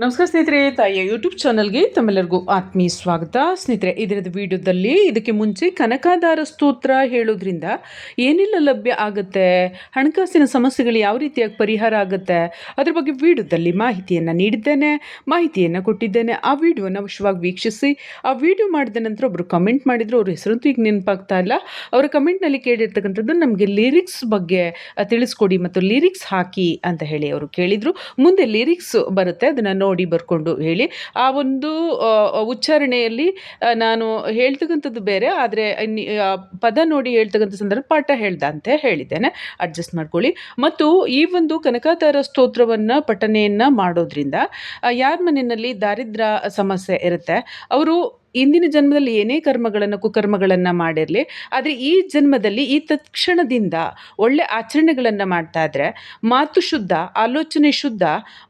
ನಮಸ್ಕಾರ ಸ್ನೇಹಿತರೆ, ತಾಯಿಯ ಯೂಟ್ಯೂಬ್ ಚಾನಲ್ಗೆ ತಮ್ಮೆಲ್ಲರಿಗೂ ಆತ್ಮೀಯ ಸ್ವಾಗತ. ಸ್ನೇಹಿತರೆ ಇದರದ ವಿಡಿಯೋದಲ್ಲಿ ಇದಕ್ಕೆ ಮುಂಚೆ ಕನಕಾಧಾರ ಸ್ತೋತ್ರ ಹೇಳೋದ್ರಿಂದ ಏನೆಲ್ಲ ಲಭ್ಯ ಆಗುತ್ತೆ, ಹಣಕಾಸಿನ ಸಮಸ್ಯೆಗಳು ಯಾವ ರೀತಿಯಾಗಿ ಪರಿಹಾರ ಆಗುತ್ತೆ, ಅದ್ರ ಬಗ್ಗೆ ವಿಡಿಯೋದಲ್ಲಿ ಮಾಹಿತಿಯನ್ನು ನೀಡಿದ್ದೇನೆ, ಮಾಹಿತಿಯನ್ನು ಕೊಟ್ಟಿದ್ದೇನೆ. ಆ ವಿಡಿಯೋನ ಅವಶ್ಯವಾಗಿ ವೀಕ್ಷಿಸಿ, ಆ ವಿಡಿಯೋ ಮಾಡಿದ ನಂತರ ಒಬ್ಬರು ಕಮೆಂಟ್ ಮಾಡಿದ್ರು, ಅವ್ರ ಹೆಸರಂತೂ ಈಗ ನೆನಪಾಗ್ತಾ ಇಲ್ಲ. ಅವರ ಕಮೆಂಟ್ನಲ್ಲಿ ಕೇಳಿರ್ತಕ್ಕಂಥದ್ದು, ನಮಗೆ ಲಿರಿಕ್ಸ್ ಬಗ್ಗೆ ತಿಳಿಸ್ಕೊಡಿ ಮತ್ತು ಲಿರಿಕ್ಸ್ ಹಾಕಿ ಅಂತ ಹೇಳಿ ಅವರು ಕೇಳಿದರು. ಮುಂದೆ ಲಿರಿಕ್ಸ್ ಬರುತ್ತೆ, ಅದನ್ನು ನೋಡಿ ಬರ್ಕೊಂಡು ಹೇಳಿ. ಆ ಒಂದು ಉಚ್ಚಾರಣೆಯಲ್ಲಿ ನಾನು ಹೇಳ್ತಕ್ಕಂಥದ್ದು ಬೇರೆ, ಆದರೆ ಪದ ನೋಡಿ ಹೇಳ್ತಕ್ಕಂಥ ಸಂದರ್ಭ ಪಾಠ ಹೇಳ್ದಂತೆ ಹೇಳಿದ್ದೇನೆ. ಅಡ್ಜಸ್ಟ್ ಮಾಡ್ಕೊಳ್ಳಿ. ಮತ್ತು ಈ ಒಂದು ಕನಕಾತಾರ ಸ್ತೋತ್ರವನ್ನು, ಪಠನೆಯನ್ನು ಮಾಡೋದ್ರಿಂದ ಯಾರ ಮನೆಯಲ್ಲಿ ದಾರಿದ್ರ್ಯ ಸಮಸ್ಯೆ ಇರುತ್ತೆ, ಅವರು ಇಂದಿನ ಜನ್ಮದಲ್ಲಿ ಏನೇ ಕರ್ಮಗಳನ್ನು, ಕುಕರ್ಮಗಳನ್ನು ಮಾಡಿರಲಿ, ಆದರೆ ಈ ಜನ್ಮದಲ್ಲಿ ಈ ತತ್ಕ್ಷಣದಿಂದ ಒಳ್ಳೆ ಆಚರಣೆಗಳನ್ನು ಮಾಡ್ತಾ ಇದ್ರೆ ಮಾತು ಶುದ್ಧ, ಆಲೋಚನೆ ಶುದ್ಧ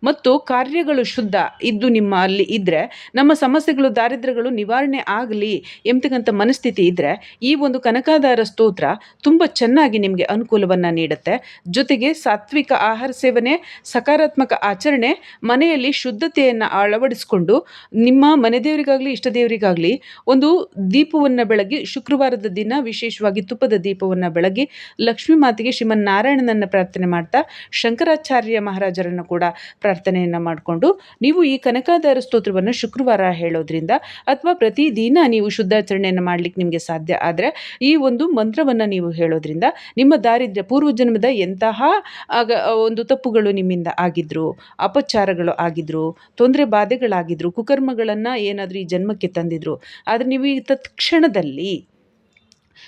ಮತ್ತು ಕಾರ್ಯಗಳು ಶುದ್ಧ ಇದ್ದು ನಿಮ್ಮ ಅಲ್ಲಿ ಇದ್ದರೆ ನಮ್ಮ ಸಮಸ್ಯೆಗಳು, ದಾರಿದ್ರ್ಯಗಳು ನಿವಾರಣೆ ಆಗಲಿ ಎಂಬತಕ್ಕಂಥ ಮನಸ್ಥಿತಿ ಇದ್ದರೆ ಈ ಒಂದು ಕನಕಾಧಾರ ಸ್ತೋತ್ರ ತುಂಬ ಚೆನ್ನಾಗಿ ನಿಮಗೆ ಅನುಕೂಲವನ್ನು ನೀಡುತ್ತೆ. ಜೊತೆಗೆ ಸಾತ್ವಿಕ ಆಹಾರ ಸೇವನೆ, ಸಕಾರಾತ್ಮಕ ಆಚರಣೆ, ಮನೆಯಲ್ಲಿ ಶುದ್ಧತೆಯನ್ನು ಅಳವಡಿಸಿಕೊಂಡು ನಿಮ್ಮ ಮನೆ ದೇವರಿಗಾಗಲಿ, ಇಷ್ಟ ದೇವರಿಗಾಗಲಿ ಒಂದು ದೀಪವನ್ನು ಬೆಳಗಿ ಶುಕ್ರವಾರದ ದಿನ ವಿಶೇಷವಾಗಿ ತುಪ್ಪದ ದೀಪವನ್ನು ಬೆಳಗಿ ಲಕ್ಷ್ಮೀ ಮಾತೆಗೆ ಶ್ರೀಮನ್ನಾರಾಯಣನನ್ನು ಪ್ರಾರ್ಥನೆ ಮಾಡ್ತಾ, ಶಂಕರಾಚಾರ್ಯ ಮಹಾರಾಜರನ್ನು ಕೂಡ ಪ್ರಾರ್ಥನೆಯನ್ನು ಮಾಡಿಕೊಂಡು, ನೀವು ಈ ಕನಕಾಧಾರ ಸ್ತೋತ್ರವನ್ನು ಶುಕ್ರವಾರ ಹೇಳೋದ್ರಿಂದ ಅಥವಾ ಪ್ರತಿದಿನ ನೀವು ಶುದ್ಧಾಚರಣೆಯನ್ನು ಮಾಡಲಿಕ್ಕೆ ನಿಮಗೆ ಸಾಧ್ಯ ಆದರೆ, ಈ ಒಂದು ಮಂತ್ರವನ್ನು ನೀವು ಹೇಳೋದ್ರಿಂದ ನಿಮ್ಮ ದಾರಿದ್ರ್ಯ, ಪೂರ್ವಜನ್ಮದ ಎಂತಹ ಒಂದು ತಪ್ಪುಗಳು ನಿಮ್ಮಿಂದ ಆಗಿದ್ರು, ಅಪಚಾರಗಳು ಆಗಿದ್ರು, ತೊಂದರೆ ಬಾಧೆಗಳಾಗಿದ್ರು, ಕುಕರ್ಮಗಳನ್ನು ಏನಾದರೂ ಈ ಜನ್ಮಕ್ಕೆ ತಂದಿದ್ರು ಆದರೆ ನೀವು ಈ ತತ್ಕ್ಷಣದಲ್ಲಿ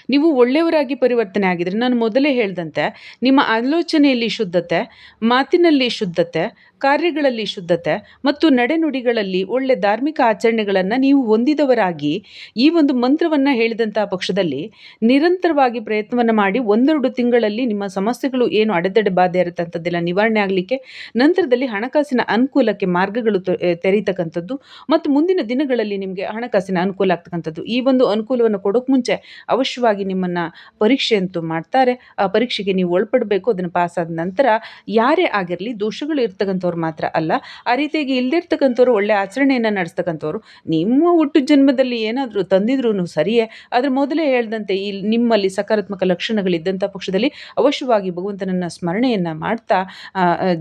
ನೀವು ಒಳ್ಳೆಯವರಾಗಿ ಪರಿವರ್ತನೆ ಆಗಿದ್ರೆ, ನಾನು ಮೊದಲೇ ಹೇಳ್ದಂತೆ, ನಿಮ್ಮ ಆಲೋಚನೆಯಲ್ಲಿ ಶುದ್ಧತೆ, ಮಾತಿನಲ್ಲಿ ಶುದ್ಧತೆ, ಕಾರ್ಯಗಳಲ್ಲಿ ಶುದ್ಧತೆ ಮತ್ತು ನಡೆನುಡಿಗಳಲ್ಲಿ ಒಳ್ಳೆ ಧಾರ್ಮಿಕ ಆಚರಣೆಗಳನ್ನು ನೀವು ಹೊಂದಿದವರಾಗಿ ಈ ಒಂದು ಮಂತ್ರವನ್ನು ಹೇಳಿದಂಥ ಪಕ್ಷದಲ್ಲಿ ನಿರಂತರವಾಗಿ ಪ್ರಯತ್ನವನ್ನು ಮಾಡಿ ಒಂದೆರಡು ತಿಂಗಳಲ್ಲಿ ನಿಮ್ಮ ಸಮಸ್ಯೆಗಳು ಏನು ಅಡೆತಡೆ ಬಾಧೆ ಇರುತ್ತೆ ನಿವಾರಣೆ ಆಗಲಿಕ್ಕೆ, ನಂತರದಲ್ಲಿ ಹಣಕಾಸಿನ ಅನುಕೂಲಕ್ಕೆ ಮಾರ್ಗಗಳು ತೆರೀತಕ್ಕಂಥದ್ದು ಮತ್ತು ಮುಂದಿನ ದಿನಗಳಲ್ಲಿ ನಿಮಗೆ ಹಣಕಾಸಿನ ಅನುಕೂಲ ಆಗ್ತಕ್ಕಂಥದ್ದು. ಈ ಒಂದು ಅನುಕೂಲವನ್ನು ಕೊಡೋಕೆ ಮುಂಚೆ ಅವಶ್ಯವಾಗಿ ನಿಮ್ಮನ್ನು ಪರೀಕ್ಷೆ ಅಂತೂ ಮಾಡ್ತಾರೆ. ಆ ಪರೀಕ್ಷೆಗೆ ನೀವು ಒಳಪಡಬೇಕು, ಅದನ್ನು ಪಾಸಾದ ನಂತರ ಯಾರೇ ಆಗಿರಲಿ ದೋಷಗಳು ಇರ್ತಕ್ಕಂಥವ್ರು ಮಾತ್ರ ಅಲ್ಲ, ಆ ರೀತಿಯಾಗಿ ಇಲ್ಲದಿರ್ತಕ್ಕಂಥವ್ರು ಒಳ್ಳೆ ಆಚರಣೆಯನ್ನು ನಡೆಸ್ತಕ್ಕಂಥವ್ರು, ನಿಮ್ಮ ಹುಟ್ಟು ಜನ್ಮದಲ್ಲಿ ಏನಾದರೂ ತಂದಿದ್ರು ಸರಿಯೇ, ಆದರೆ ಮೊದಲೇ ಹೇಳ್ದಂತೆ ಈ ನಿಮ್ಮಲ್ಲಿ ಸಕಾರಾತ್ಮಕ ಲಕ್ಷಣಗಳಿದ್ದಂಥ ಪಕ್ಷದಲ್ಲಿ ಅವಶ್ಯವಾಗಿ ಭಗವಂತನನ್ನ ಸ್ಮರಣೆಯನ್ನು ಮಾಡ್ತಾ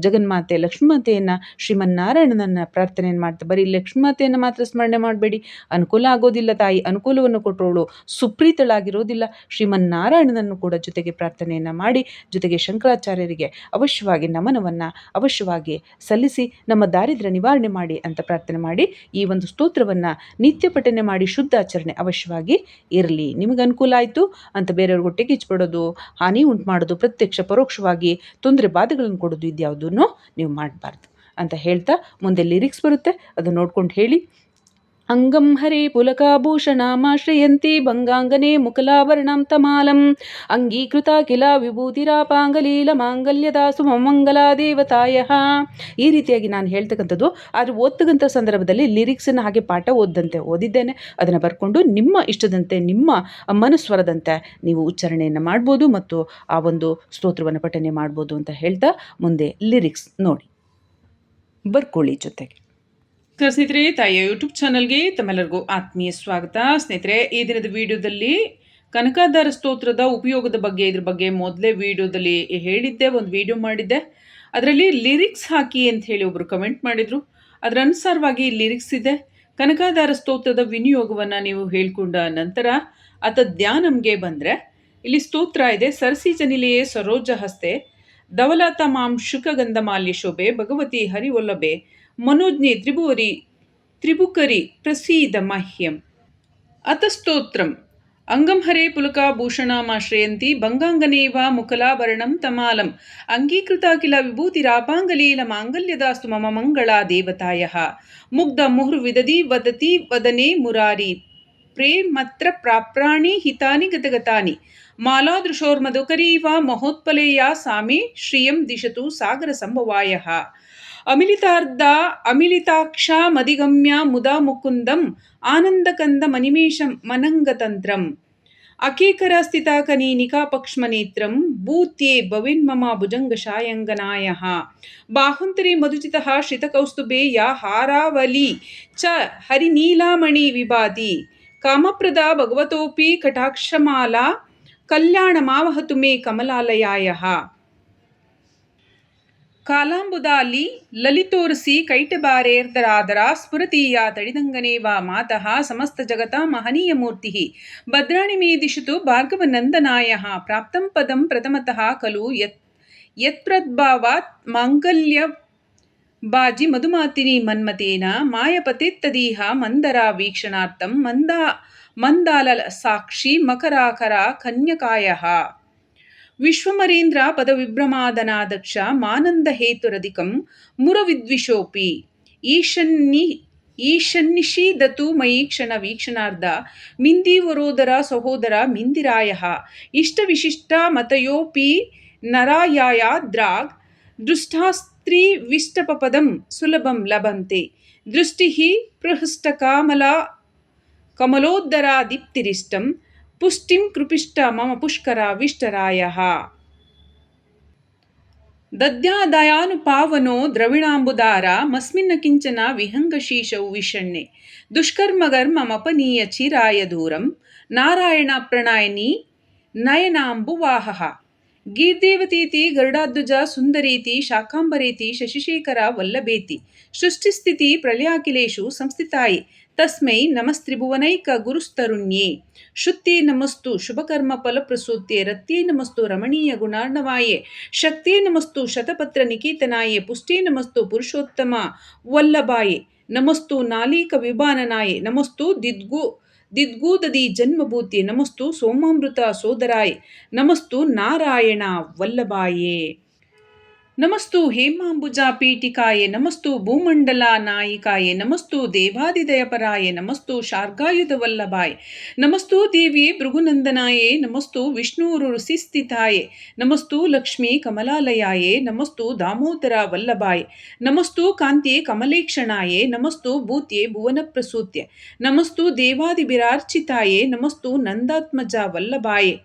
ಜಗನ್ಮಾತೆ, ಲಕ್ಷ್ಮೀಮಾತೆಯನ್ನು, ಶ್ರೀಮನ್ನಾರಾಯಣನನ್ನು ಪ್ರಾರ್ಥನೆಯನ್ನು ಮಾಡ್ತಾ, ಬರೀ ಲಕ್ಷ್ಮೀಮಾತೆಯನ್ನು ಮಾತ್ರ ಸ್ಮರಣೆ ಮಾಡಬೇಡಿ. ಅನುಕೂಲ ಆಗೋದಿಲ್ಲ ತಾಯಿ, ಅನುಕೂಲವನ್ನು ಕೊಟ್ಟವಳು ಸುಪ್ರೀತಳಾಗಿರೋದಿಲ್ಲ. ಶ್ರೀಮನ್ನಾರಾಯಣನನ್ನು ಕೂಡ ಜೊತೆಗೆ ಪ್ರಾರ್ಥನೆಯನ್ನು ಮಾಡಿ, ಜೊತೆಗೆ ಶಂಕರಾಚಾರ್ಯರಿಗೆ ಅವಶ್ಯವಾಗಿ ನಮನವನ್ನು ಅವಶ್ಯವಾಗಿ ಸಲ್ಲಿಸಿ, ನಮ್ಮ ದಾರಿದ್ರ್ಯ ನಿವಾರಣೆ ಮಾಡಿ ಅಂತ ಪ್ರಾರ್ಥನೆ ಮಾಡಿ, ಈ ಒಂದು ಸ್ತೋತ್ರವನ್ನು ನಿತ್ಯ ಪಠನೆ ಮಾಡಿ ಶುದ್ಧ ಆಚರಣೆ ಅವಶ್ಯವಾಗಿ ಇರಲಿ. ನಿಮಗೆ ಅನುಕೂಲ ಆಯಿತು? ಅಂತ ಬೇರೆಯವ್ರಿಗೆ ಹೊಟ್ಟೆಗೆ ಕಿಚ್ಚಿಬಿಡೋದು ಹಾನಿ ಉಂಟು ಮಾಡೋದು, ಪ್ರತ್ಯಕ್ಷ ಪರೋಕ್ಷವಾಗಿ ತೊಂದರೆ ಬಾಧೆಗಳನ್ನು ಕೊಡೋದು ಇದ್ಯಾವುದನ್ನು ನೀವು ಮಾಡಬಾರ್ದು ಅಂತ ಹೇಳ್ತಾ ಮುಂದೆ ಲಿರಿಕ್ಸ್ ಬರುತ್ತೆ, ಅದನ್ನು ನೋಡ್ಕೊಂಡು ಹೇಳಿ. ಅಂಗಂ ಹರೇ ಪುಲಕಾಭೂಷಣಾಮಾಶ್ರಯಂತಿ ಭಂಗಾಂಗನೆ ಮುಕಲಾವರಣಂ ತಮಾಲಂ. ಅಂಗೀಕೃತ ಕಿಲ ವಿಭೂತಿರಾಪಾಂಗಲೀಲ ಮಾಂಗಲ್ಯದಾಸು ಮಮಂಗಲ ದೇವತಾಯ ಈ ರೀತಿಯಾಗಿ ನಾನು ಹೇಳ್ತಕ್ಕಂಥದ್ದು. ಆದರೆ ಓದ್ತಕ್ಕಂಥ ಸಂದರ್ಭದಲ್ಲಿ ಲಿರಿಕ್ಸನ್ನು ಹಾಗೆ ಪಾಠ ಓದ್ದಂತೆ ಓದಿದ್ದೇನೆ. ಅದನ್ನು ಬರ್ಕೊಂಡು ನಿಮ್ಮ ಇಷ್ಟದಂತೆ, ನಿಮ್ಮ ಮನಸ್ವರದಂತೆ ನೀವು ಉಚ್ಚಾರಣೆಯನ್ನು ಮಾಡ್ಬೋದು ಮತ್ತು ಆ ಒಂದು ಸ್ತೋತ್ರವನ್ನು ಪಠನೆ ಮಾಡ್ಬೋದು ಅಂತ ಹೇಳ್ತಾ ಮುಂದೆ ಲಿರಿಕ್ಸ್ ನೋಡಿ. ಬರ್ಕೊಳ್ಳಿ ಜೊತೆಗೆ. ಸ್ನೇಹಿತರೆ, ತಾಯಿಯ ಯೂಟ್ಯೂಬ್ ಚಾನಲ್ಗೆ ತಮ್ಮೆಲ್ಲರಿಗೂ ಆತ್ಮೀಯ ಸ್ವಾಗತ. ಸ್ನೇಹಿತರೆ, ಈ ದಿನದ ವಿಡಿಯೋದಲ್ಲಿ ಕನಕಾಧಾರ ಸ್ತೋತ್ರದ ಉಪಯೋಗದ ಬಗ್ಗೆ, ಇದ್ರ ಬಗ್ಗೆ ಮೊದಲೇ ವಿಡಿಯೋದಲ್ಲಿ ಹೇಳಿದ್ದೆ, ಒಂದು ವಿಡಿಯೋ ಮಾಡಿದ್ದೆ. ಅದರಲ್ಲಿ ಲಿರಿಕ್ಸ್ ಹಾಕಿ ಅಂತ ಹೇಳಿ ಒಬ್ಬರು ಕಮೆಂಟ್ ಮಾಡಿದರು. ಅದರ ಅನುಸಾರವಾಗಿ ಲಿರಿಕ್ಸ್ ಇದೆ. ಕನಕಾಧಾರ ಸ್ತೋತ್ರದ ವಿನಿಯೋಗವನ್ನು ನೀವು ಹೇಳಿಕೊಂಡ ನಂತರ ಅತ ಧ್ಯಾನಂಗೆ ಬಂದರೆ, ಇಲ್ಲಿ ಸ್ತೋತ್ರ ಇದೆ, ಸರಸಿ ಜನಿಲೆಯೇ ಸರೋಜ ಹಸ್ತೆ, ಧವಲತ ಮಾಂ ಶುಕಗಂಧ ಮಾಲ್ಯ ಶೋಭೆ, ಭಗವತಿ ಹರಿವಲ್ಲಭೆ ಮನೋಜ್ಞೆ ತ್ರಿಭುವರಿ, ತ್ರಿಭುಕರಿ ಪ್ರಸೀದ ಮಹ್ಯಂ. ಅತಸ್ತೋತ್ರಂ ಅಂಗಂ ಹರೇ ಪುಲಕಾಭೂಷಣಮಾಶ್ರಯಂತಿ ಭಂಗಾಂಗನೇವ ಮುಖಲಾಭರಣಂ ತಮಾಲಂ. ಅಂಗೀಕೃತ ಕಿಲ ವಿಭೂತಿರಾಪಾಂಗಲೀಲ ಮಾಂಗಲ್ಯದಾಸ್ತು ಮಮ ಮಂಗಳಾ ದೇವತಾಯ. ಮುಗ್ಧ ಮುಹುರ್ ವಿದದಿ ವದತಿ ವದನೆ ಮುರಾರಿ. ಪ್ರೇಮತ್ರ ಪ್ರಾಪ್ರಾಣಿ ಹಿತಾನಿ ಗತಗತಾನಿ. ಮಾಲಾದೃಶೋರ್ಮಧುಕರೀವ ಮಹೋತ್ಪಲೇಯ ಸಾಮಿ ಶ್ರಿಯಂ ದಿಶತು ಸಾಗರ ಸಂಭವಾಯ. அமிலிதார்த்தா அமிலிதாக்ஷா மதிகம்யா முதா முக்குந்தம் ஆனந்தகந்த மணிமேஷம் மனங்கதந்திரம். அகேகரஸ்திதா கனி நிகாபக்ஷ்மநேத்திரம் பூத்யே பவின்மமா புஜங்கசாயங்கனாயः बाहुन्तरे मधुचितः श्रितकौस्तुभे या हारावली च हरिनीलामणि विभाति कामप्रदा भगवतोऽपि कटाक्षमाला कल्याणमावहतु मे कमलालयायः ಕಾಲಾಂಬುದಾಲಿ ಲಲಿತೋರ್ಸಿ ಕೈಟಬಾರೇರ್ದರಾದರ ಸ್ಫುರತೀಯ ತಡಿದಂಗನೇವ ಮಾತಃ ಸಮಸ್ತ ಜಗತ ಮಹನೀಯ ಮೂರ್ತಿ. ಭದ್ರಾಣಿ ಮೇ ದಿಶತು ಭಾರ್ಗವನಂದನಾಯ ಪ್ರಾಪ್ತಂ ಪದಂ ಪ್ರಥಮತಃ ಖಲು ಯತ್, ಯತ್ಪ್ರದ್ಭಾವಾತ್ ಮಾಂಗಲ್ಯ ಬಾಜಿ ಮಧುಮಾತಿನಿ ಮನ್ಮತೇನ ಮಾಯಪತಿತ್ತದೀಹ ಮಂದರ ವೀಕ್ಷಣಾರ್ಥಂ ಮಂದ ಮಂದಾಲ ಸಾಕ್ಷಿ ಮಕರಾಕರ ಕನ್ಯಕಾಯಃ. ವಿಶ್ವಮರೇಂದ್ರ ಪದವಿಭ್ರಮಾದನಾದಕ್ಷ ಮಾನಂದ ಹೇತುರಧಿಕಂ ಮುರವಿದ್ವಿಷೋಪಿ. ಈಶನ್ನಿ ಈಶನ್ನಿಷೀದತು ಮಯಿ ಕ್ಷಣ ವೀಕ್ಷಣಾರ್ಧ ಮಿಂದೀವರೋದರ ಸಹೋದರ ಮಿಂದಿರಾಯ. ಇಷ್ಟ ವಿಶಿಷ್ಟ ಮತಯೋಪಿ ನರಾಯಾದ್ರಾಗ್ ದೃಷ್ಟಾಸ್ತ್ರೀ ವಿಷ್ಟಪಪದಂ ಸುಲಭಂ ಲಭಂತೆ. ದೃಷ್ಟಿ ಪೃಹೃಷ್ಟಕಾಮಲ ಕಮಲೋದ್ದರ ದೀಪ್ತಿರಿಷ್ಟಂ పుష్టిం కృపిష్ట మమ పుష్కర విష్టరాయ దద్యాదయాను పావనో ద్రవిణాంబుదార మస్మిన్న కించన విహంగశీషౌ విషణ్ణే. దుష్కర్మగర్మమపనీయ చిరాయ దూరం. నారాయణ ప్రణాయని నయనాంబువాహ. ಗೀರ್ದೇವತೀತಿ ಗರುಡಾಧ್ವಜ ಸುಂದರೀತಿ, ಶಾಖಾಂಬರೀತಿ, ಶಶಿಶೇಖರ, ವಲ್ಲಭೇತಿ, ಸೃಷ್ಟಿಸ್ಥಿತಿ ಪ್ರಳಯಾಖಿಲೇಶು ಸಂಸ್ಥಿತಾಯಿ, ತಸ್ಮೈ ನಮಸ್ತ್ರಿಭುವನೈಕ ಗುರುಸ್ತರುಣ್ಯೇ ಶುತ್ತಿ ನಮಸ್ತು ಶುಭಕರ್ಮ ಫಲಪ್ರಸೂತ್ಯೆ ರತ್ತಿ ನಮಸ್ತು ರಮಣೀಯ ಗುಣಾರ್ಣವಾಯೇ, ಶಕ್ತೇ ನಮಸ್ತು ಶತಪತ್ರ ನಿಕೇತನಾಯೇ, ಪುಷ್ಟಿ ನಮಸ್ತು ಪುರುಷೋತ್ತಮ ವಲ್ಲಭಾಯೇ, ನಮಸ್ತು ನಾಲೀಕ ವಿಭಾನನಾಯೇ, ನಮಸ್ತು ದಿದ್ಗು ದಿದ್ಗೂದದಿ ಜನ್ಮಭೂತಿ ನಮಸ್ತು ಸೋಮಾಮೃತ ಸೋದರಾಯ್. ನಮಸ್ತು ನಾರಾಯಣ ವಲ್ಲಭಾಯೇ. ನಮಸ್ತು ಹೇಮಾಂಬುಜ ಪೀಠಿಕಾಯೆ ನಮಸ್ತು ಭೂಮಂಡಲ ನಾಯಿಕಾಯೆ ನಮಸ್ತು ದೇವಾದಿದಯಪರಾಯೆ, ನಮಸ್ತು ಶಾರ್ಗಾಯುಧ ವಲ್ಲಭಾಯ್ ನಮಸ್ತು ದೇವಿಯೇ ಭೃಗುನಂದನಾಯೇ, ನಮಸ್ತು ವಿಷ್ಣು ಋಷಿಸ್ಥಿತಾಯೆ, ನಮಸ್ತು ಲಕ್ಷ್ಮೀ ಕಮಲಾಲಯಾಯೇ, ನಮಸ್ತು ದಾಮೋದರ ವಲ್ಲಭಾಯ್, ನಮಸ್ತು ಕಾಂತಿಯೇ ಕಮಲೇಕ್ಷಣಾಯೇ, ನಮಸ್ತು ಭೂತ್ಯೆ ಭುವನ ಪ್ರಸೂತ್ಯ ನಮಸ್ತು ದೇವಾದಿಬಿರಾರ್ಚಿತಾಯೇ ನಮಸ್ತು ನಂದಾತ್ಮಜ ವಲ್ಲಭಾಯೇ.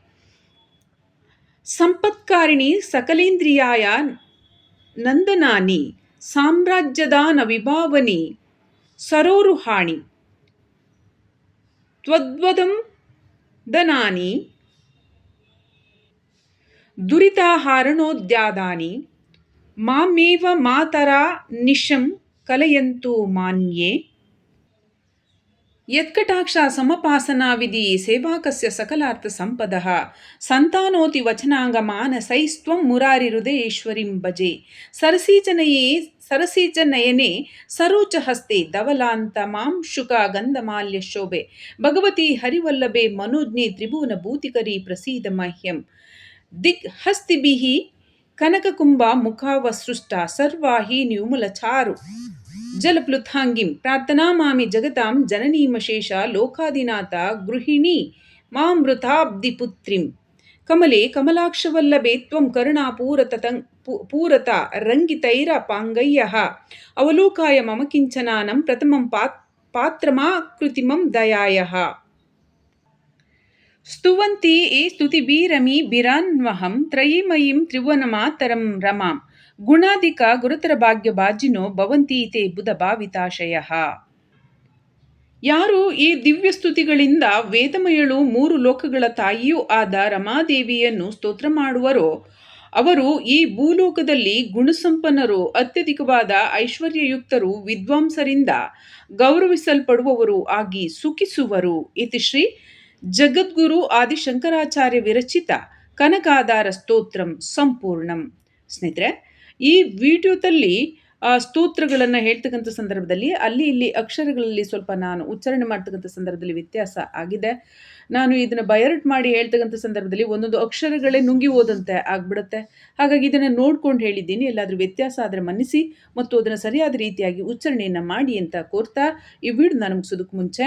ಸಂಪತ್ಕಾರಿಣಿ ಸಕಲೇಂದ್ರಿಯಾಯ ನಂದನಾನಿ ಸಾಮ್ರಾಜ್ಯದಾನ ವಿಭಾವನಿ ಸರೋರುಹಾಣಿ ತ್ವದ್ವದಂ ದನಾನಿ ದುರಿತಾಹಾರಣೋದ್ಯಾದಾನಿ ಮಾಮೇವ ಮಾತರಾ ನಿಶಂ ಕಲಯಂತು ಮಾನ್ಯೇ ಯತ್ಕಟಾಕ್ಷ ಸಮಪಾಸನಾ ವಿಧಿ ಸೇವಾಕಸ್ಯ ಸಕಲಾರ್ಥ ಸಂಪದ. ಸಂತಾನೋತಿ ವಚನಾಂಗಮಾನಸೈಸ್ತ್ವಂ ಮುರಾರಿ ಹೃದಯೇಶ್ವರಿಂ ಭಜೆ. ಸರಸೀಜನಯೇ ಸರಸೀಜನಯನೆ ಸರೋಚ ಹಸ್ತೆ ಧವಲಾಂತ ಮಾಂ ಶುಕ ಗಂಧಮಾಲ್ಯ ಶೋಭೆ. ಭಗವತಿ ಹರಿವಲ್ಲಭೆ ಮನೋಜ್ಞೆ ತ್ರಿಭುವನ ಭೂತಿಕರಿ ಪ್ರಸೀದ ಮಹ್ಯಂ. ದಿಗ್ ಹಸ್ತಿಭಿಃ कनककुम्भामुखावसृष्टा सर्वा हिन्युमलचारु जलप्लुथाङ्गीं प्रार्थनामामि जगतां जननीमशेषा लोकाधिनाता गृहिणी मामृताब्धिपुत्रीं कमले कमलाक्षवल्लभे त्वं करुणा पूरत पूरता रङ्गितैरपाङ्गय्यः अवलोकाय मम किञ्चनानं प्रथमं पात् पात्रमाकृत्रिमं दयायः ಸ್ತುವಂತಿ ಏ ಸ್ತುತಿಭೀರಮಿ ಬಿರಾನ್ವಹಂ ತ್ರಯೀಮಯೀಂ ತ್ರಿವನಮಾತರಂ ರಮಾಂ ಗುಣಾಧಿಕ ಗುರುತರ ಭಾಗ್ಯ ಬಾಜಿನೋ ಭವಂತೀತೆ ಬುಧ ಭಾವಿತಾಶಯ. ಯಾರು ಈ ದಿವ್ಯ ಸ್ತುತಿಗಳಿಂದ ವೇದಮಯಳು ಮೂರು ಲೋಕಗಳ ತಾಯಿಯೂ ಆದ ರಮಾದೇವಿಯನ್ನು ಸ್ತೋತ್ರ ಮಾಡುವರೋ, ಅವರು ಈ ಭೂಲೋಕದಲ್ಲಿ ಗುಣಸಂಪನ್ನರು, ಅತ್ಯಧಿಕವಾದ ಐಶ್ವರ್ಯಯುಕ್ತರು, ವಿದ್ವಾಂಸರಿಂದ ಗೌರವಿಸಲ್ಪಡುವವರು ಆಗಿ ಸುಖಿಸುವರು. ಇತಿ ಶ್ರೀ ಜಗದ್ಗುರು ಆದಿಶಂಕರಾಚಾರ್ಯ ವಿರಚಿತ ಕನಕಾಧಾರ ಸ್ತೋತ್ರಂ ಸಂಪೂರ್ಣಂ. ಸ್ನೇಹಿತರೆ, ಈ ವಿಡಿಯೋದಲ್ಲಿ ಸ್ತೋತ್ರಗಳನ್ನು ಹೇಳ್ತಕ್ಕಂಥ ಸಂದರ್ಭದಲ್ಲಿ, ಅಲ್ಲಿ ಇಲ್ಲಿ ಅಕ್ಷರಗಳಲ್ಲಿ ಸ್ವಲ್ಪ ನಾನು ಉಚ್ಚಾರಣೆ ಮಾಡ್ತಕ್ಕಂಥ ಸಂದರ್ಭದಲ್ಲಿ ವ್ಯತ್ಯಾಸ ಆಗಿದೆ. ನಾನು ಇದನ್ನು ಬಯರ್ಟ್ ಮಾಡಿ ಹೇಳ್ತಕ್ಕಂಥ ಸಂದರ್ಭದಲ್ಲಿ ಒಂದೊಂದು ಅಕ್ಷರಗಳೇ ನುಂಗಿ ಹೋದಂತೆ ಆಗ್ಬಿಡುತ್ತೆ. ಹಾಗಾಗಿ ಇದನ್ನು ನೋಡ್ಕೊಂಡು ಹೇಳಿದ್ದೀನಿ. ಎಲ್ಲಾದರೂ ವ್ಯತ್ಯಾಸ ಆದರೆ ಮನ್ನಿಸಿ ಮತ್ತು ಅದನ್ನು ಸರಿಯಾದ ರೀತಿಯಾಗಿ ಉಚ್ಚಾರಣೆಯನ್ನು ಮಾಡಿ ಅಂತ ಕೋರ್ತಾ, ಈ ವಿಡಿಯೋನ ಮುಗಿಸೋದಕ್ಕೆ ಮುಂಚೆ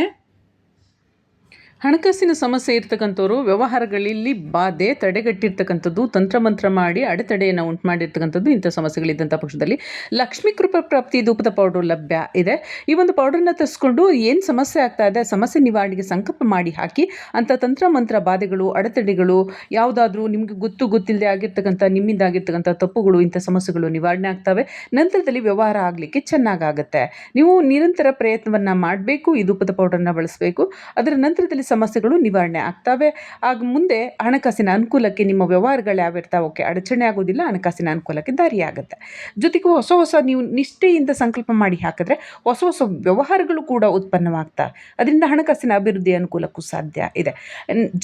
ಹಣಕಾಸಿನ ಸಮಸ್ಯೆ ಇರ್ತಕ್ಕಂಥವ್ರು ವ್ಯವಹಾರಗಳಲ್ಲಿ ಬಾಧೆ, ತಡೆಗಟ್ಟಿರ್ತಕ್ಕಂಥದ್ದು, ತಂತ್ರಮಂತ್ರ ಮಾಡಿ ಅಡೆತಡೆಯನ್ನು ಉಂಟು ಮಾಡಿರ್ತಕ್ಕಂಥದ್ದು ಇಂಥ ಸಮಸ್ಯೆಗಳಿದ್ದಂಥ ಪಕ್ಷದಲ್ಲಿ. ಲಕ್ಷ್ಮೀ ಕೃಪಾ ಪ್ರಾಪ್ತಿ ಧೂಪದ ಪೌಡರ್ ಲಭ್ಯ ಇದೆ. ಈ ಒಂದು ಪೌಡರ್ನ ತರಿಸ್ಕೊಂಡು ಏನು ಸಮಸ್ಯೆ ಆಗ್ತಾ ಇದೆ, ಸಮಸ್ಯೆ ನಿವಾರಣೆಗೆ ಸಂಕಲ್ಪ ಮಾಡಿ ಹಾಕಿ ಅಂಥ ತಂತ್ರಮಂತ್ರ ಬಾಧೆಗಳು, ಅಡೆತಡೆಗಳು, ಯಾವುದಾದ್ರೂ ನಿಮಗೆ ಗೊತ್ತು ಗೊತ್ತಿಲ್ಲದೆ ಆಗಿರ್ತಕ್ಕಂಥ, ನಿಮ್ಮಿಂದ ಆಗಿರ್ತಕ್ಕಂಥ ತಪ್ಪುಗಳು, ಇಂಥ ಸಮಸ್ಯೆಗಳು ನಿವಾರಣೆ ಆಗ್ತವೆ. ನಂತರದಲ್ಲಿ ವ್ಯವಹಾರ ಆಗಲಿಕ್ಕೆ ಚೆನ್ನಾಗಾಗುತ್ತೆ. ನೀವು ನಿರಂತರ ಪ್ರಯತ್ನವನ್ನು ಮಾಡಬೇಕು, ಈ ಧೂಪದ ಪೌಡರ್ನ ಬಳಸಬೇಕು. ಅದರ ನಂತರದಲ್ಲಿ ಸಮಸ್ಯೆಗಳು ನಿವಾರಣೆ ಆಗ್ತವೆ. ಆಗ ಮುಂದೆ ಹಣಕಾಸಿನ ಅನುಕೂಲಕ್ಕೆ ನಿಮ್ಮ ವ್ಯವಹಾರಗಳು ಯಾವಿರ್ತಾವಕ್ಕೆ ಅಡಚಣೆ ಆಗೋದಿಲ್ಲ, ಹಣಕಾಸಿನ ಅನುಕೂಲಕ್ಕೆ ದಾರಿಯಾಗುತ್ತೆ ಜೊತೆಗೆ ಹೊಸ ಹೊಸ ನೀವು ನಿಷ್ಠೆಯಿಂದ ಸಂಕಲ್ಪ ಮಾಡಿ ಹಾಕಿದ್ರೆ ಹೊಸ ಹೊಸ ವ್ಯವಹಾರಗಳು ಕೂಡ ಉತ್ಪನ್ನವಾಗ್ತಾ ಅದರಿಂದ ಹಣಕಾಸಿನ ಅಭಿವೃದ್ಧಿ ಅನುಕೂಲಕ್ಕೂ ಸಾಧ್ಯ ಇದೆ.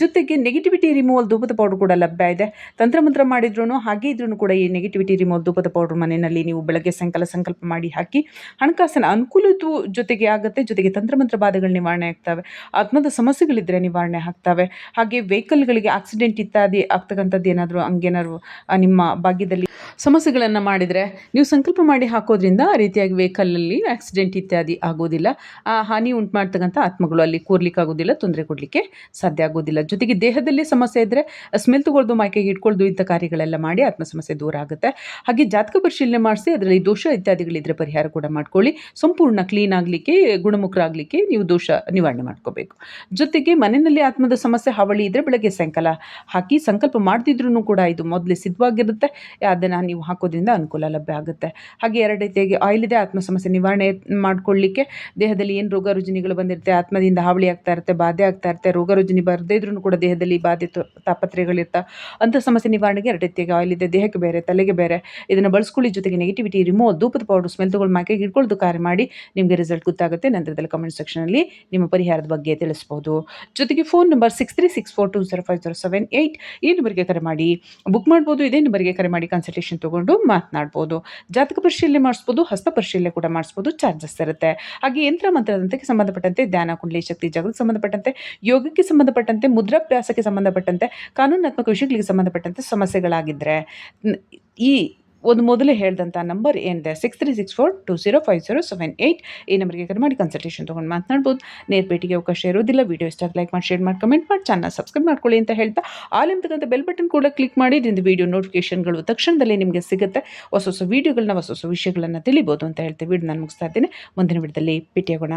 ಜೊತೆಗೆ ನೆಗೆಟಿವಿಟಿ ರಿಮೂವಲ್ ಧೂಪದ ಪೌಡರ್ ಕೂಡ ಲಭ್ಯ ಇದೆ. ತಂತ್ರಮಂತ್ರ ಮಾಡಿದ್ರು ಹಾಗೆ ಇದ್ರೂ ಕೂಡ ಈ ನೆಗೆಟಿವಿಟಿ ರಿಮೂವಲ್ ಧೂಪದ ಪೌಡರ್ ಮನೆಯಲ್ಲಿ ನೀವು ಬೆಳಗ್ಗೆ ಸಾಯಂಕಾಲ ಸಂಕಲ್ಪ ಮಾಡಿ ಹಾಕಿ ಹಣಕಾಸಿನ ಅನುಕೂಲದ್ದು ಜೊತೆಗೆ ಆಗುತ್ತೆ. ಜೊತೆಗೆ ತಂತ್ರಮಂತ್ರ ಬಾಧೆಗಳು ನಿವಾರಣೆ ಆಗ್ತವೆ. ಆತ್ಮದ ಸಮಸ್ಯೆಗಳಿದ್ದರೆ ನಿವಾರಣೆ ಆಗ್ತವೆ. ಹಾಗೆ ವೆಹಿಕಲ್ಗಳಿಗೆ ಆಕ್ಸಿಡೆಂಟ್ ಇತ್ಯಾದಿ ಆಗ್ತಕ್ಕಂಥದ್ದು ಏನಾದರೂ ಹಂಗೇನಾದ್ರು ನಿಮ್ಮ ಭಾಗ್ಯದಲ್ಲಿ ಸಮಸ್ಯೆಗಳನ್ನು ಮಾಡಿದರೆ ನೀವು ಸಂಕಲ್ಪ ಮಾಡಿ ಹಾಕೋದ್ರಿಂದ ಆ ರೀತಿಯಾಗಿ ವೆಹಿಕಲಲ್ಲಿ ಆಕ್ಸಿಡೆಂಟ್ ಇತ್ಯಾದಿ ಆಗೋದಿಲ್ಲ. ಆ ಹಾನಿ ಉಂಟು ಮಾಡ್ತಕ್ಕಂಥ ಆತ್ಮಗಳು ಅಲ್ಲಿ ಕೂರ್ಲಿಕ್ಕೆ ಆಗೋದಿಲ್ಲ, ತೊಂದರೆ ಕೊಡಲಿಕ್ಕೆ ಸಾಧ್ಯ ಆಗೋದಿಲ್ಲ. ಜೊತೆಗೆ ದೇಹದಲ್ಲಿ ಸಮಸ್ಯೆ ಇದ್ದರೆ ಸ್ಮೆಲ್ ತಗೊಳ್ದು ಮೈಕೆಗೆ ಇಟ್ಕೊಳ್ದು ಇಂಥ ಕಾರ್ಯಗಳೆಲ್ಲ ಮಾಡಿ ಆತ್ಮ ಸಮಸ್ಯೆ ದೂರ ಆಗುತ್ತೆ. ಹಾಗೆ ಜಾತಕ ಪರಿಶೀಲನೆ ಮಾಡಿಸಿ ಅದರಲ್ಲಿ ದೋಷ ಇತ್ಯಾದಿಗಳಿದ್ರೆ ಪರಿಹಾರ ಕೂಡ ಮಾಡ್ಕೊಳ್ಳಿ. ಸಂಪೂರ್ಣ ಕ್ಲೀನ್ ಆಗಲಿಕ್ಕೆ, ಗುಣಮುಖರಾಗಲಿಕ್ಕೆ ನೀವು ದೋಷ ನಿವಾರಣೆ ಮಾಡ್ಕೋಬೇಕು. ಜೊತೆಗೆ ಮನೆಯಲ್ಲಿ ಆತ್ಮದ ಸಮಸ್ಯೆ, ಹಾವಳಿ ಇದ್ದರೆ ಬೆಳಗ್ಗೆ ಸಾಯಂಕಾಲ ಹಾಕಿ ಸಂಕಲ್ಪ ಮಾಡ್ತಿದ್ರು ಕೂಡ ಇದು ಮೊದಲೇ ಸಿದ್ಧವಾಗಿರುತ್ತೆ. ಅದನ್ನು ನೀವು ಹಾಕೋದ್ರಿಂದ ಅನುಕೂಲ ಲಭ್ಯ ಆಗುತ್ತೆ. ಹಾಗೆ ಎರಡು ಆಯಿಲ್ ಇದೆ, ಆತ್ಮ ಸಮಸ್ಯೆ ನಿವಾರಣೆ ಮಾಡ್ಕೊಳ್ಳಿಕ್ಕೆ ದೇಹದಲ್ಲಿ ಏನು ರೋಗ ರುಜಿನಿಗಳು ಬಂದಿರುತ್ತೆ, ಆತ್ಮದಿಂದ ಹಾವಳಿ ಆಗ್ತಾ ಇರುತ್ತೆ, ಬಾಧೆ ಆಗ್ತಾ ಇರುತ್ತೆ, ರೋಗ ರುಜಿನಿ ಬರದೇ ಇದ್ರೂ ಕೂಡ ದೇಹದಲ್ಲಿ ಬಾಧೆ ತಾಪತ್ರೆಗಳಿರ್ತಾ ಅಂಥ ಸಮಸ್ಯೆ ನಿವಾರಣೆಗೆ ಎರಡು ಆಯಿಲ್ ಇದೆ, ದೇಹಕ್ಕೆ ಬೇರೆ, ತಲೆಗೆ ಬೇರೆ. ಇದನ್ನು ಬಳಸ್ಕೊಳ್ಳಿ, ಜೊತೆಗೆ ನೆಗೆಟಿವಿಟಿ ರಿಮೂವ್ ಧೂಪದ ಪೌಡರ್ ಸ್ಮೆಲ್ ತಗೊಂಡು ಮೈಕೆಗೆ ಇಟ್ಕೊಳ್ಳೋದು ಕಾರ್ಯ ಮಾಡಿ ನಿಮಗೆ ರಿಸಲ್ಟ್ ಗೊತ್ತಾಗುತ್ತೆ. ನಂತರದಲ್ಲಿ ಕಮೆಂಟ್ ಸೆಕ್ಷನಲ್ಲಿ ನಿಮ್ಮ ಪರಿಹಾರದ ಬಗ್ಗೆ ತಿಳಿಸ್ಬೋದು. ಜೊತೆಗೆ phone number six three six four two zero five zero seven eight ಈ ನಂಬರ್ಗೆ ಕರೆ ಮಾಡಿ. ಬುಕ್ ಮಾಡ್ಬೋದು, ಇದೇ ನಂಬರ್ಗೆ ಕರೆ ಮಾಡಿ. ಕನ್ಸಲ್ಟೇಷನ್ ತೊಗೊಂಡು ಮಾತನಾಡ್ಬೋದು. ಜಾತಕ ಪರಿಶೀಲನೆ ಮಾಡಿಸ್ಬೋದು, ಹಸ್ತ ಪರಿಶೀಲನೆ ಕೂಡ ಮಾಡಿಸ್ಬೋದು ಚಾರ್ಜಸ್ ಇರುತ್ತೆ. ಹಾಗೆ ಯಂತ್ರ ಮಂತ್ರದಂತೆ ಸಂಬಂಧಪಟ್ಟಂತೆ ಧ್ಯಾನ, ಕುಂಡಲಿ, ಶಕ್ತಿ ಜಾಗೃತಿ ಸಂಬಂಧಪಟ್ಟಂತೆ, ಯೋಗಕ್ಕೆ ಸಂಬಂಧಪಟ್ಟಂತೆ, ಮುದ್ರಾಭ್ಯಾಸಕ್ಕೆ ಸಂಬಂಧಪಟ್ಟಂತೆ, ಕಾನೂನಾತ್ಮಕ ವಿಷಯಗಳಿಗೆ ಸಂಬಂಧಪಟ್ಟಂತೆ ಸಮಸ್ಯೆಗಳಾಗಿದ್ದರೆ ಈ ಒಂದು ಮೊದಲೇ ಹೇಳಿದಂಥ ನಂಬರ್ ಏನಿದೆ? Six three six four two zero five zero seven eight ಈ ನಂಬರ್ಗೆ ಕರೆ ಮಾಡಿ ಕನ್ಸಲ್ಟೇಷನ್ ತೊಗೊಂಡು ಮಾತನಾಡ್ಬೋದು. ನೇರ ಭೇಟಿಗೆ ಅವಕಾಶ ಇರೋದಿಲ್ಲ ವೀಡಿಯೋ ಇಷ್ಟ ಲೈಕ್ ಮಾಡಿ ಶೇರ್ ಮಾಡಿ ಕಮೆಂಟ್ ಮಾಡಿ ಚಾನಲ್ ಸಬ್ಸ್ಕ್ರೈಬ್ ಮಾಡ್ಕೊಳ್ಳಿ ಅಂತ ಹೇಳ್ತಾ ಆಲಿಂತಕ್ಕಂಥ ಬೆಲ್ ಬಟನ್ ಕೂಡ ಕ್ಲಿಕ್ ಮಾಡಿ. ಇದರಿಂದ ವೀಡಿಯೋ ನೋಟಿಫಿಕೇಶನ್ಗಳು ತಕ್ಷಣದಲ್ಲೇ ನಿಮಗೆ ಸಿಗುತ್ತೆ. ಹೊಸ ಹೊಸ ವೀಡಿಯೋಗಳನ್ನ ಹೊಸ ಹೊಸ ವಿಷಯಗಳನ್ನು ತಿಳಿಬೋದು ಅಂತ ಹೇಳ್ತೀವಿ ವಿಡಿಯೋ ನಾನು ಮುಗಿಸ್ತಾ ಇದ್ದೀನಿ. ಮುಂದಿನ ವಿಡಿಯೋದಲ್ಲಿ ಭೇಟಿಯಾಗೋಣ.